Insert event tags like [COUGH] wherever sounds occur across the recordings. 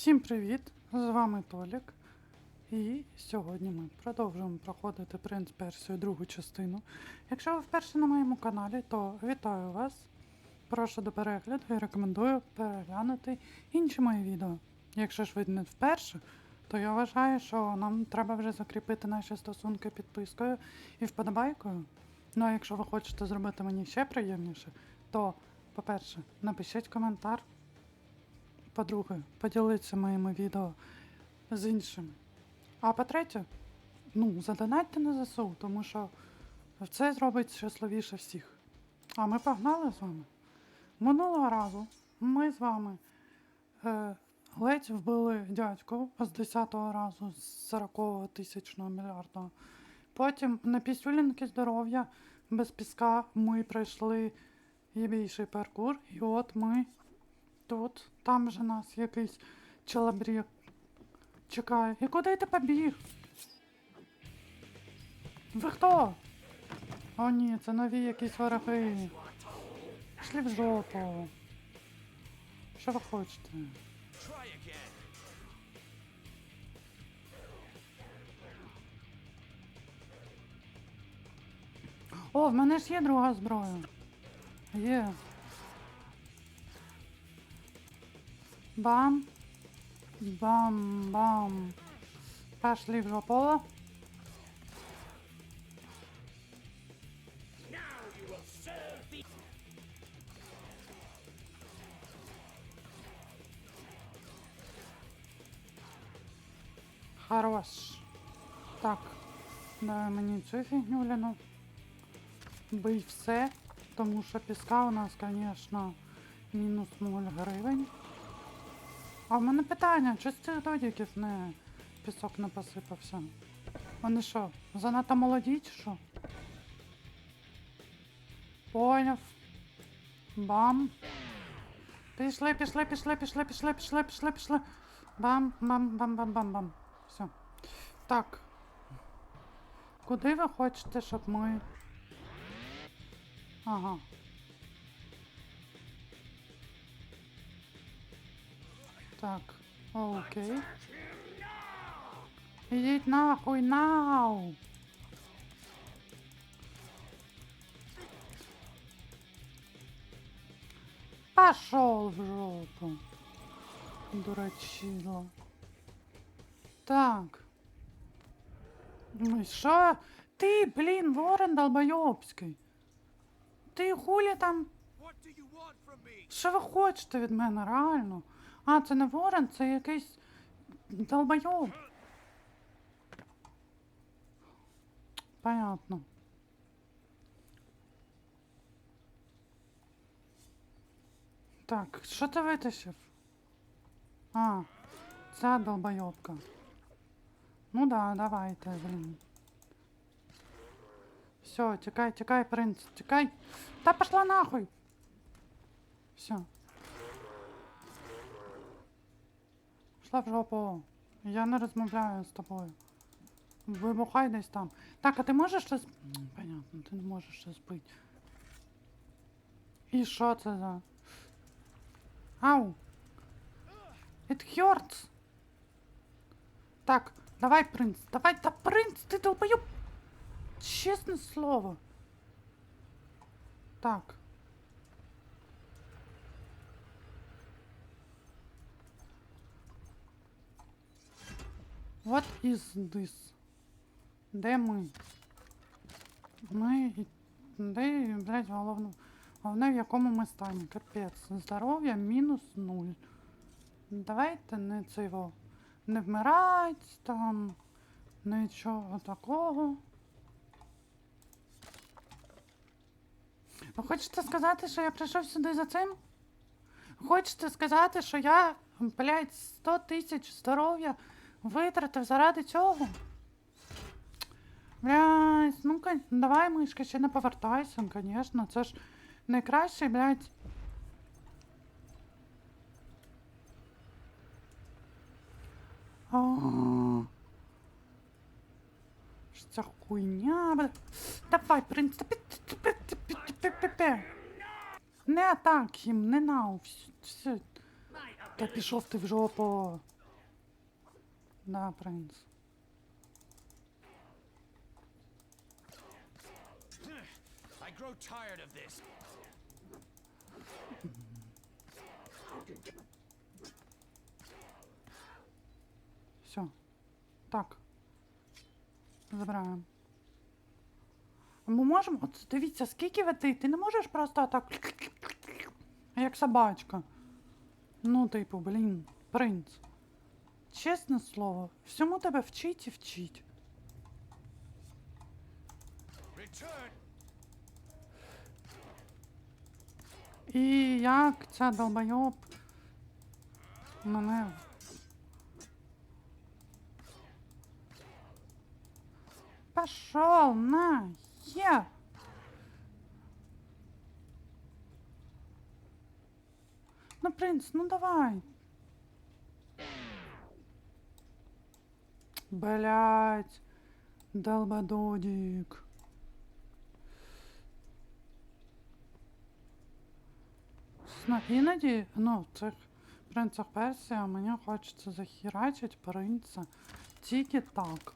Всім привіт! З вами Толік. І сьогодні ми продовжуємо проходити принц Персію другу частину. Якщо ви вперше на моєму каналі, то вітаю вас. Прошу до перегляду і рекомендую переглянути інші мої відео. Якщо ж ви не вперше, то я вважаю, що нам треба вже закріпити наші стосунки підпискою і вподобайкою. Ну а якщо ви хочете зробити мені ще приємніше, то, по-перше, напишіть коментар. По-друге, поділіться моїми відео з іншими. А по-третє, ну, задонатьте на ЗСУ, тому що це зробить щасливіше всіх. А ми погнали з вами. Минулого разу ми з вами е, ледь вбили дядьку з 10-го разу з 40-го тисячного мільярда. Потім на пісюлінки здоров'я без піска ми пройшли більший паркур, і от ми тут, там же нас якийсь челабрік чекає. І куди ти побіг? Ви хто? О ні, це нові якісь вороги. Пішли в жопу. Що ви хочете? О, в мене ж є друга зброя. Є. Бам. Бам-бам. Пошли в жопу. Хорош. Так. Давай мені цю фігню. Бий все, тому що піска у нас, звісно, мінус 0 гривень. А в мене питання, чи з цих додіків не пісок не посипався? Вони що, занадто молоді чи що? Поняв. Бам. Пішли, пішли, пішли, пішли, пішли, пішли, пішли, пішли. Бам, бам, бам, бам, бам, бам. Все. Так. Куди ви хочете, щоб ми. Ага. Так, окей. Ідіть нахуй нау. Пошел в жопу. Дурачило. Так. Ну що? Ти, блін, ворон долбойобський. Ти хулі там що ви хочете від мене, реально? А, це не ворон, це якийсь долбойоб. Понятно. Так, що ти витащив? А, ця долбойобка. Ну да, давайте, блін. Все, тікай, тікай, принц, тікай. Та пошла нахуй. Все. Пішла в жопу. Я не розмовляю з тобою. Вибухай десь там. Так, а ти можеш щось. Понятно, ти не можеш щось збити. І що це за. Ау! It hurts! Так, давай, принц, давай, та принц, ти долбоёб! Чесне слово. Так. What is this? Де ми? Ми. Де, блядь, головне. Головне, в якому ми стані. Капець. Здоров'я мінус нуль. Давайте не цього. Не вмирать там. Нічого такого. Ви хочете сказати, що я прийшов сюди за цим? Хочете сказати, що я, блядь, 100 тисяч здоров'я витратив заради цього? Блядь, ну давай, мишка, ще не повертайся, звісно. Це ж найкращий. Що ця хуйня. Давай, принц. Не атак їм, не нау. Все. Та пішов ти в жопу. Да, принц. I grow tired of this. Все. Так. Забираємо. Ми можемо. От дивіться, скільки води. Ти не можеш просто так. [CLICKS TONGUE] Як собачка. Ну, типу, блін, принц. Чесне слово, всьому тебе вчить і вчить. І як ця долбойоб мене. Пошел на є. Ну, принц, ну давай. Блять, долбододик. Іноді, ну, в цих принцах Персія мені хочеться захірачить принца тільки так.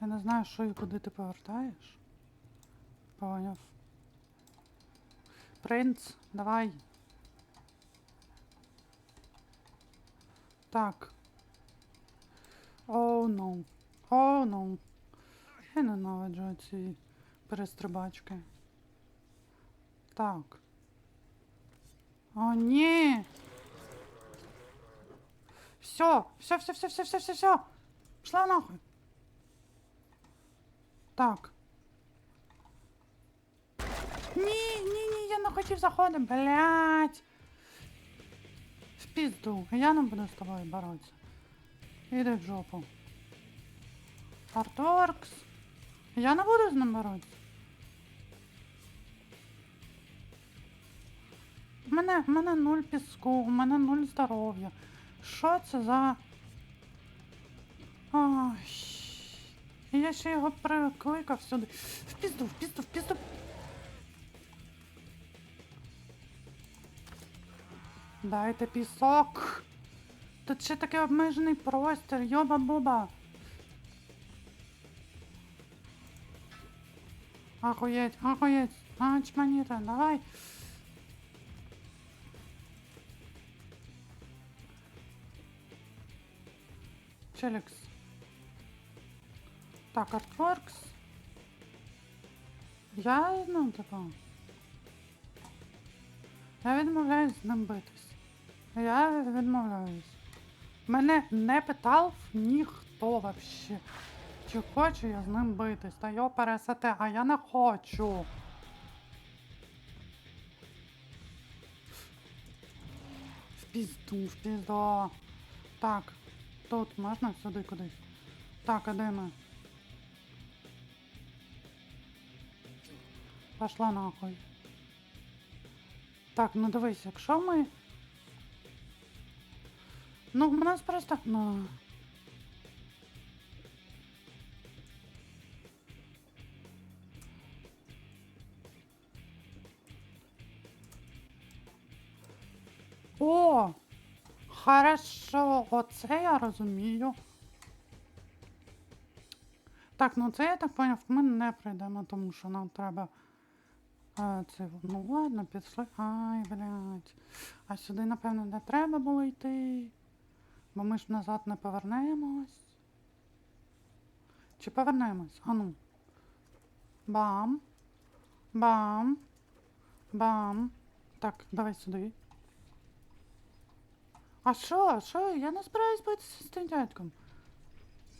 Я не знаю, що і куди ти повертаєш. Поняв. Принц, давай. Так. Оу, ну. Оу, ну. Я ненавиджу ці перестрибачки. Так. О, ні. Все, все, все, все, все, все, все, все. Пішла нахуй. Так. Ні, ні, ні, я не хотів заходити, блядь. В пізду. Я не буду з тобою боротися. Іди в жопу. Артворкс. Я не буду з ним боротися. У мене, в мене нуль піску, у мене нуль здоров'я. Що це за. І я ще його прикликав сюди. В пізду, в пізду, в пізду. Дайте пісок. Тут ще такий обмежений простір, йоба-боба. Ахуєть, ахуєть. А, чманіта, давай. Челікс. Так, Artworks. Я, ну, типу. Я відмовляюсь з ним битись. Я відмовляюсь. Мене не питав ніхто вообще. Чи хочу я з ним битись? Та йо пересете, а я не хочу. В пізду, в пізду. Так, тут можна сюди кудись. Так, а ми? Пошла нахуй. Так, ну дивись, якщо ми. Ну, у нас просто. Ну. О! Хорошо, оце я розумію. Так, ну це я так поняв, ми не прийдемо, тому що нам треба. А, це, ну ладно, пішли. Ай, блядь. А сюди, напевно, не треба було йти. Бо ми ж назад не повернемось. Чи повернемось? Ану. Бам. Бам. Бам. Так, давай сюди. А що? Що? Я не збираюсь битися з тим дядьком.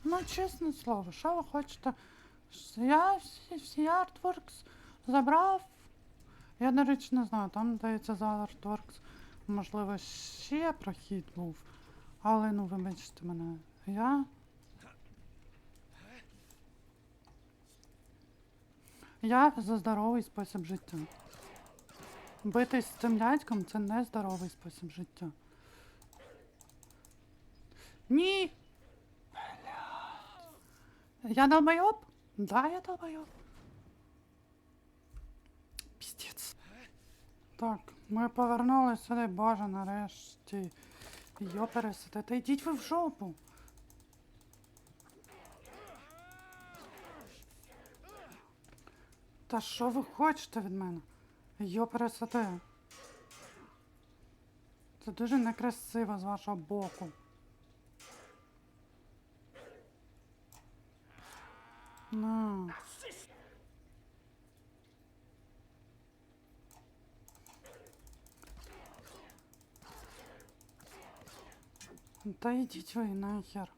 Ну, чесне слово, що ви хочете? Я всі, всі Artworks забрав. Я, до речі, не знаю, там, здається, за Artworks, можливо, ще прохід був. Але ну, вибачте мене, я. Я за здоровий спосіб життя. Битись з цим дядьком це не здоровий спосіб життя. Ні! Я долбойоб? Да, я долбойоб. Піздець. Так, ми повернулися сюди, боже, нарешті. Йопересите, та йдіть ви в жопу. Та що ви хочете від мене? Йопересите. Це дуже некрасиво з вашого боку. На. Та йдіть ви нахер.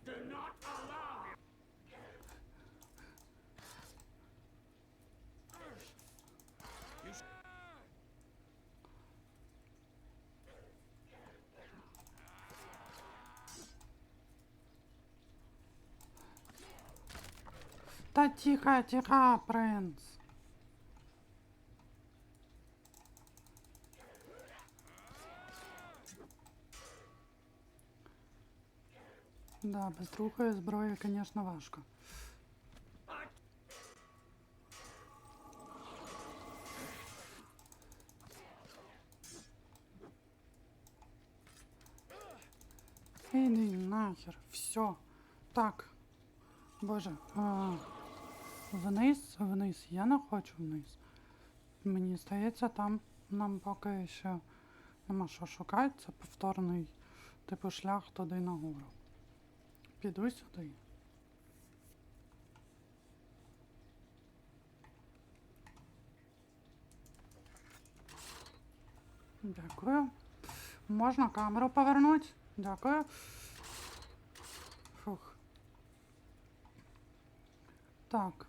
Та тихо, тихо, принц. Да, без другої зброї, конечно, важко. Іди нахер, все. Так. Боже. А, вниз, вниз. Я не хочу вниз. Мені здається, там нам поки що нема що шукати. Це повторний типу шлях туди нагору. Піду сюди. Дякую. Можна камеру повернути? Дякую. Фух. Так.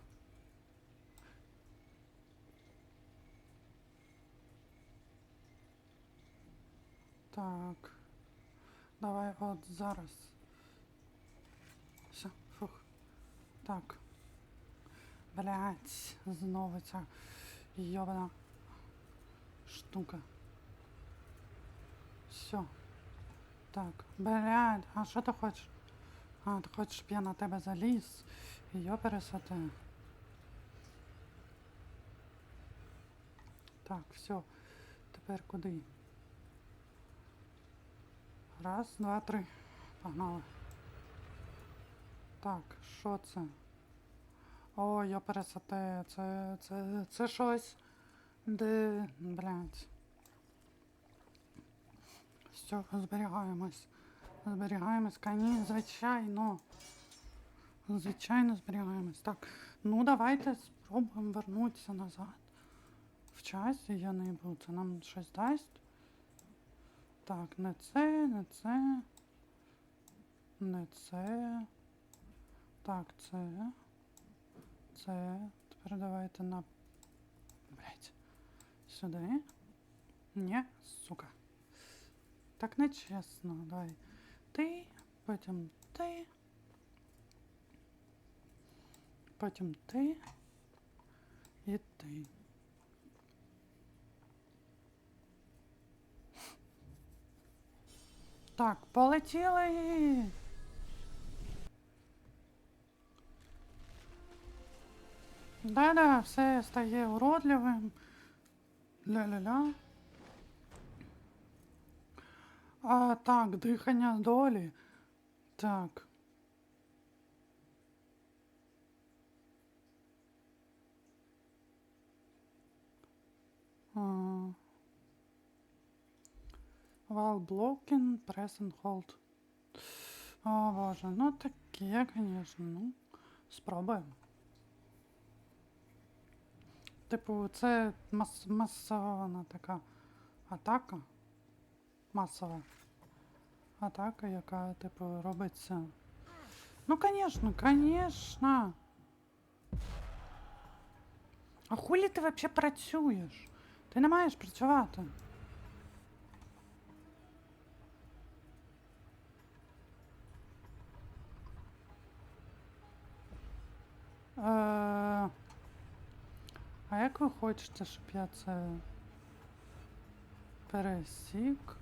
Так. Давай от зараз. Так. Блять, знову ця йобана штука. Все. Так, блядь, а що ти хочеш? А, ти хочеш, щоб я на тебе заліз? І його. Так, все. Тепер куди? Раз, два, три. Погнали. Так, що це? О, я пересате. Це, це, це щось. Де, блядь. Все, зберігаємось. Зберігаємось, коні, звичайно. Звичайно, зберігаємось. Так, ну давайте спробуємо вернутися назад. В часі я не буду. Це нам щось дасть. Так, не це, не це. Не це. Так, це. Це. Тепер давайте на. Блять. Сюди. Ні, сука. Так нечесно. Давай. Ти, потім ти. Потім ти. І ти. Так, полетіли. Да-да, все стає уродливим. Ля-ля-ля. А, так, дихання долі. Так. А. While blocking, press and hold. О, боже, ну таке, звісно, ну. Спробуємо. Типу, це мас масована така атака. Масова атака, яка, типу, робиться. Ну, звісно, звісно. А хулі ти взагалі працюєш? Ти не маєш працювати. Е, А як ви хочете, щоб я це пересік?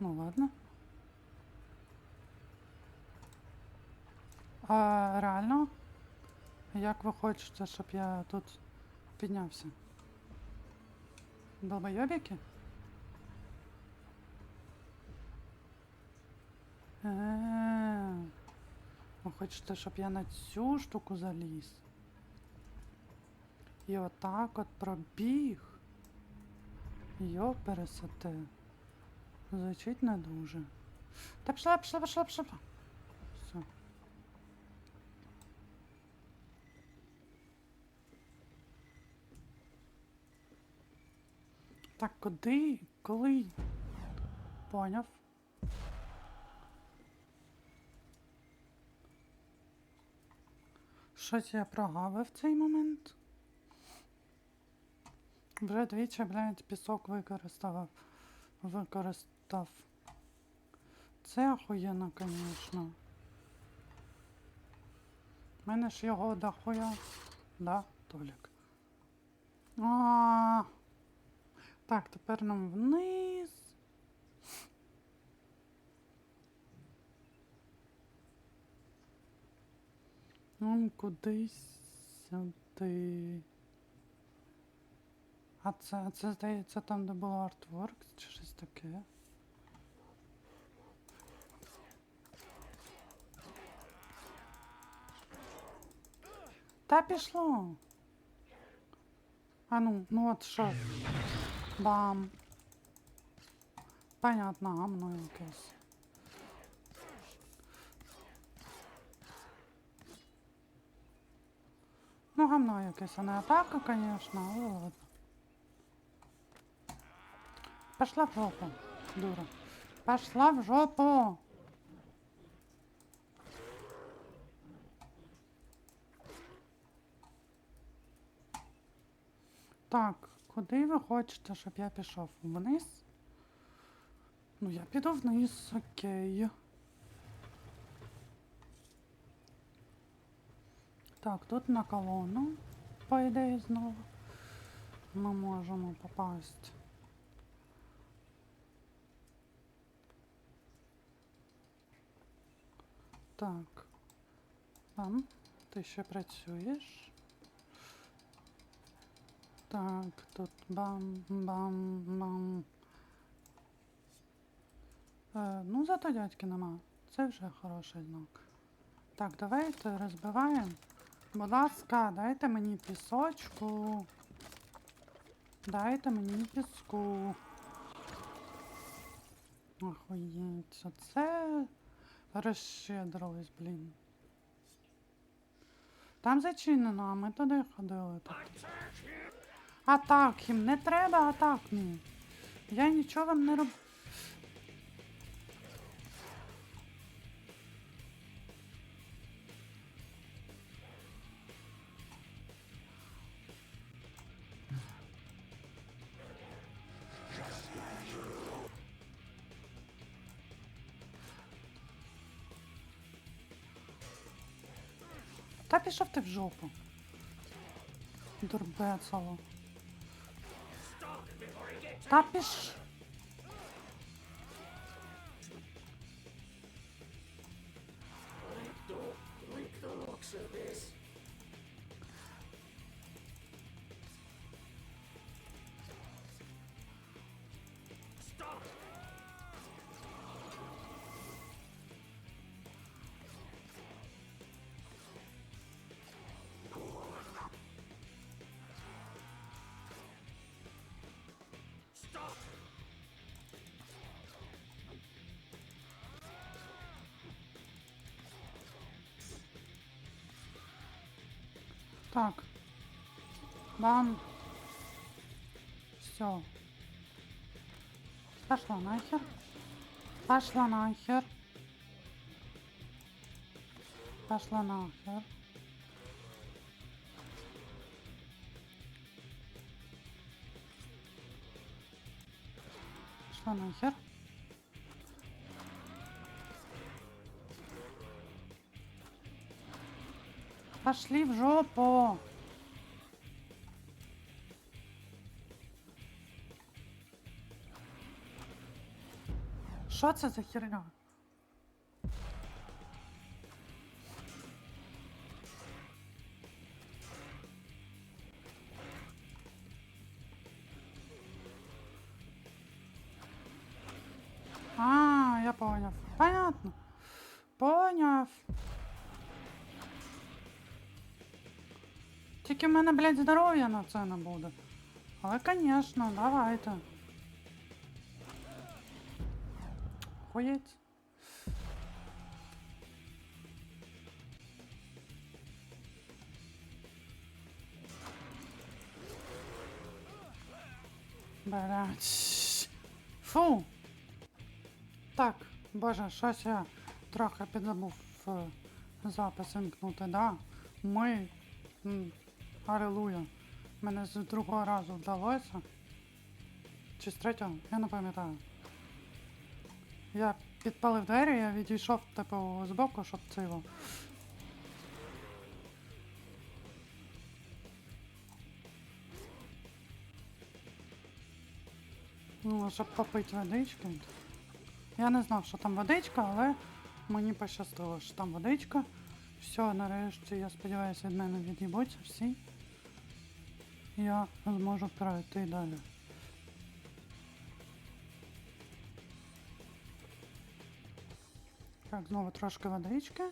Ну ладно. А реально? Як ви хочете, щоб я тут піднявся? Долбойобіки? Е, Ви хочете, щоб я на цю штуку заліз? І отак от пробіг. Йо пересете. Звучить не дуже. Та пішла, пішла, пішла, пішла. Все. Так, куди? Коли? Поняв. Щось я прогавив цей момент. Вже двічі, блядь, пісок використав. Використав. Це охуєнно, конечно. У мене ж його дохуя. Да, Толік. А. Так, тепер нам вниз. Ну, кудись сюди. А це, це здається там, де було артворк, чи щось таке. Та пішло. А ну, ну от що. Бам. Понятно, гамно якесь. Ну, гамно якесь, а не атака, конечно, але ладно. Пошла в жопу, дура. Пошла в жопу. Так, куди ви хочете, щоб я пішов? Вниз? Ну, я піду вниз, окей. Так, тут на колону, по ідеї, знову. Ми можемо попасть. Так. Там, ти ще працюєш. Так, тут бам-бам-бам. Е, ну, зато дядьки нема. Це вже хороший знак. Так, давайте розбиваємо. Будь ласка, дайте мені пісочку. Дайте мені піску. Охуєть, оце розщедрились, блін. Там зачинено, а ми туди ходили. Так. Атак їм не треба атак мені. Я нічого вам не роблю. Та пішов ти в жопу. Дурбецало. Та піш. Так. Бам. Все. Пошла нахер. Пошла нахер. Пошла нахер. Пошла нахер. пошли в жопу. Что это за херня? А, я понял. Понятно. Понял. Тільки в мене, блядь, здоров'я на це не буде. Але, звісно, давайте. Хуєць. Блять. Фу. Так, боже, щось я трохи підзабув е, запис вимкнути, да. Ми. Алілуя. Мене з другого разу вдалося. Чи з третього? Я не пам'ятаю. Я підпалив двері, я відійшов типу збоку, щоб це його. Ну, щоб попити водички. Я не знав, що там водичка, але мені пощастило, що там водичка. Все, нарешті, я сподіваюся, від мене від'їбуться всі. Я зможу пройти далі. Так, знову трошки водички.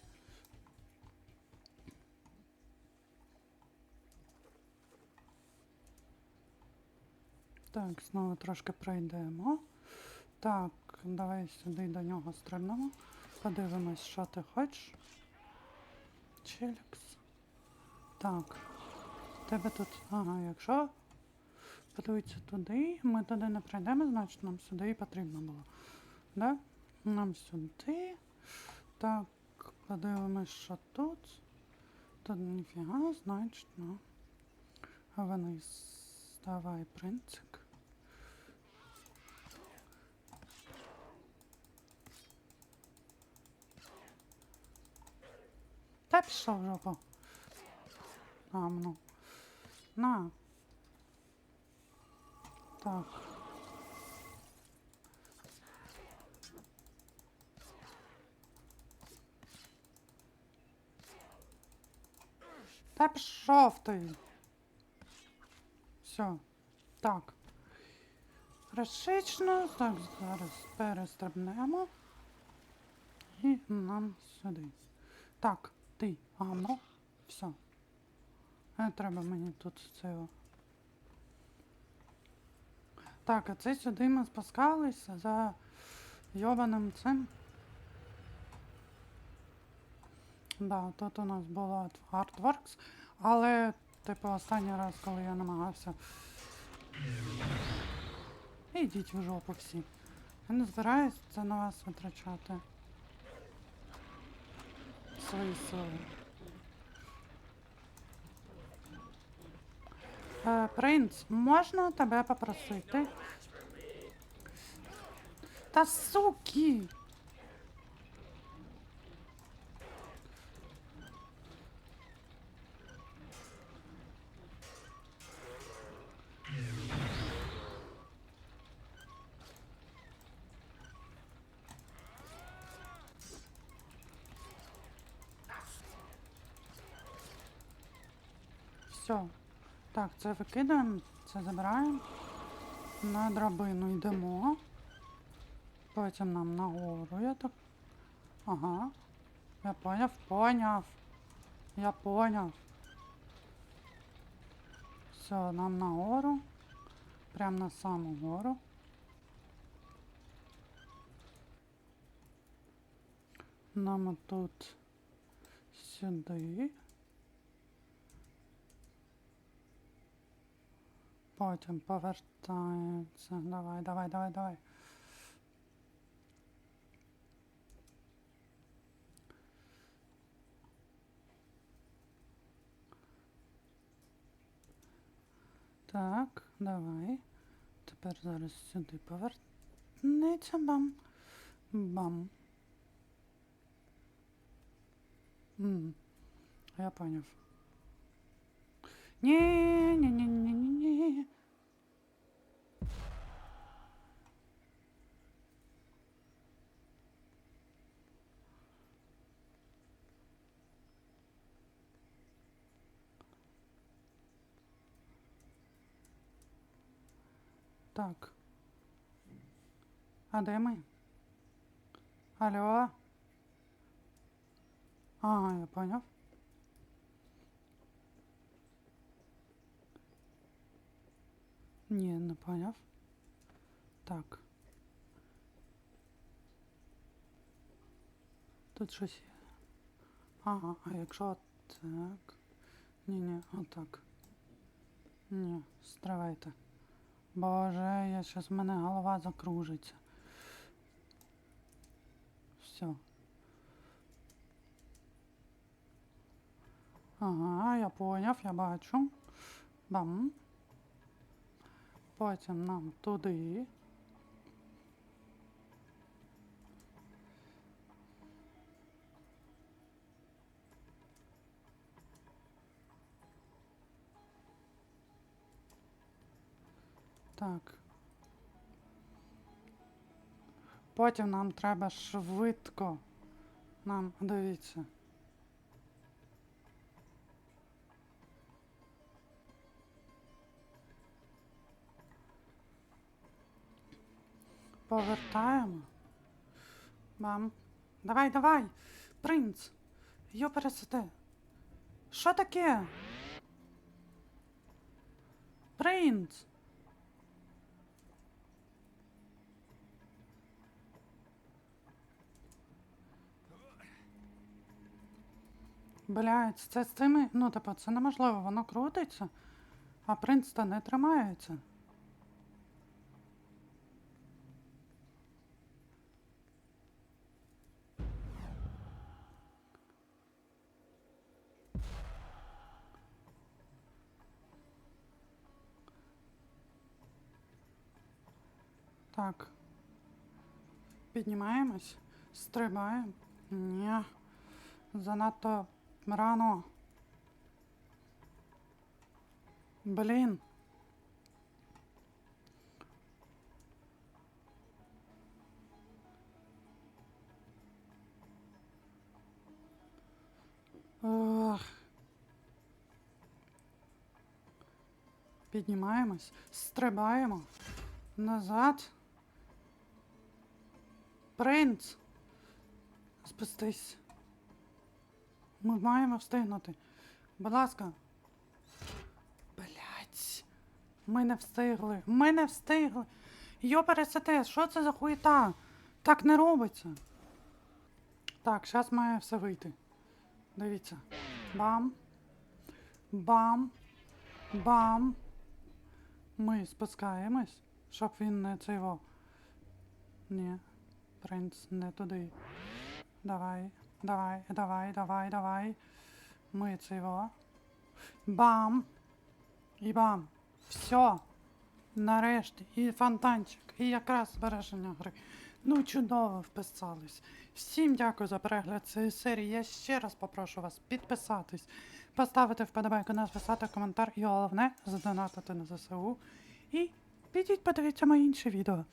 Так, знову трошки пройдемо. Так, давай сюди до нього стрибнемо. Подивимось, що ти хочеш. Челікс. Так. Тебе тут. Ага, якщо подивитися туди, ми туди не пройдемо, значить нам сюди і потрібно було. Да? Нам сюди. Так, подивимось, що тут. Тут ніфіга, значить, ну. Вниз. Давай, принцик. Та пішов в жопу. Там, ну. На. Так. Та пішов ти. Все. Так. Решично. Так, зараз перестрибнемо. І нам сюди. Так, ти, гамно. Все. Не треба мені тут цього. Так, а це сюди ми спускалися за йобаним цим. Да, тут у нас було Artworks, але, типу, останній раз, коли я намагався. Ідіть в жопу всі. Я не збираюсь це на вас витрачати. Свої сили. Е, принц, можна тебе попросити? Та суки! Все. Так, це викидаємо, це забираємо. На драбину йдемо. Потім нам нагору, я так. Ага. Я поняв, поняв. Я поняв. Все, нам нагору. Прям на саму гору. Нам тут сюди. Потім повертається. Давай, давай, давай, давай. Так, давай. Тепер зараз сюди повернеться бам. Бам. М, Я поняв. Ні, Так. А де ми? Алло? Ага, я поняв. Ні, не поняв. Так. Тут щось. Ага, а якщо так. Ні-ні, отак. Ні, стривайте. Боже, я щас в мене голова закружиться. Все. Ага, я поняв, я бачу. Бам. Потім нам туди. Так. Потім нам треба швидко. Нам, дивіться. Повертаємо. Бам. Давай, давай. Принц. Йо пересете. Що таке? Принц. Блять, це з цими. Ну, типу, це неможливо, воно крутиться, а принц то не тримається. Так. Піднімаємось, стрибаємо. Ні. Занадто рано. Блін. Ох. Піднімаємось, стрибаємо назад. Принц. Спустись. Ми маємо встигнути. Будь ласка. Блять. Ми не встигли. Ми не встигли. Йо пересете, що це за хуєта? Так не робиться. Так, зараз має все вийти. Дивіться. Бам. Бам. Бам. Ми спускаємось, щоб він не цього. Ні. Принц не туди. Давай, давай, давай, давай, давай. Ми цього. Бам! І бам! Все! Нарешті. І фонтанчик, і якраз збереження гри. Ну, чудово вписались. Всім дякую за перегляд цієї серії. Я ще раз попрошу вас підписатись, поставити вподобайку, написати коментар і головне задонатити на ЗСУ. І підіть подивіться мої інші відео.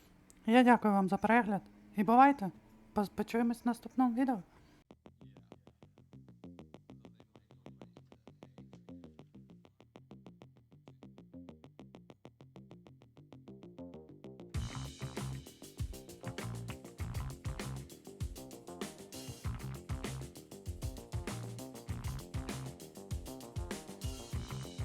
Я дякую вам за перегляд і бувайте! Почуємось в наступному відео.